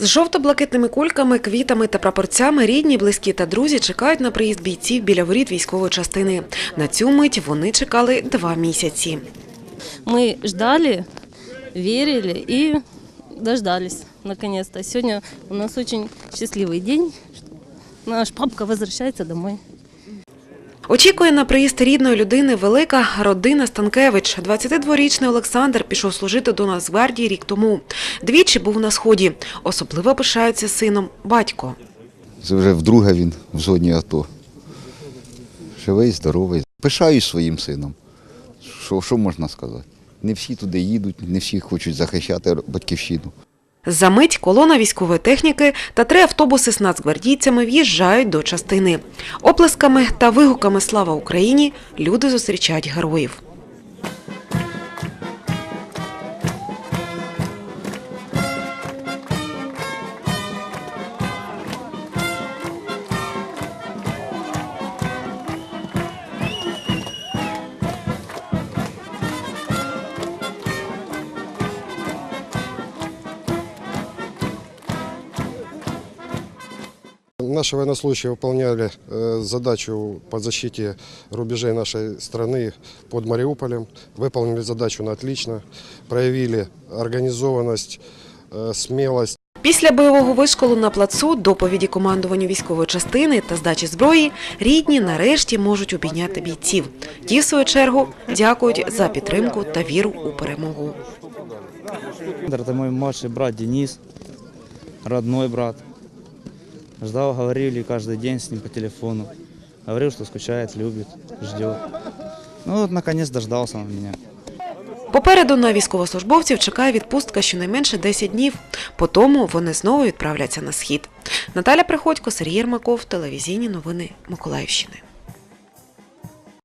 З жовто-блакитними кульками, квітами та прапорцями рідні, близькі та друзі чекають на приїзд бійців біля воріт військової частини. На цю мить вони чекали два місяці. Ми ждали, вірили і дождались наконец-то. Сьогодні у нас очень щасливий день. Наш папка повертається домой. Очікує на приїзд рідної людини велика родина Станкевич. 22-річний Олександр пішов служити до Нацгвардії рік тому. Двічі був на сході. Особливо пишаються сином батько. Це вже вдруге він в зоні АТО. Живий, здоровий. Пишаюсь своїм сином. Що, що можна сказати? Не всі туди їдуть, не всі хочуть захищати батьківщину. За мить колона військової техніки та три автобуси з нацгвардійцями в'їжджають до частини. Оплесками та вигуками Слава Україні люди зустрічають героїв. Наши военнослужащие выполняли э, задачу по защите рубежей нашей страны под Мариуполем. Выполнили задачу на отлично, проявили организованность, э, смелость. Після бойового вишколу на плацу, доповіді командуванню військової частини та здачі зброї, рідні нарешті можуть обійняти бійців. Ті, в свою чергу, дякують за підтримку та віру у перемогу. Это мой младший брат Денис, родной брат. Ждал, говорили каждый день с ним по телефону. Говорил, что скучает, любит, ждет. Ну вот, наконец, дождался он меня. Попереду на військовослужбовців чекає відпустка щонайменше 10 днів. По тому вони знову відправляться на схід. Наталя Приходько, Сергій Ермаков, телевізійні новини Миколаївщини.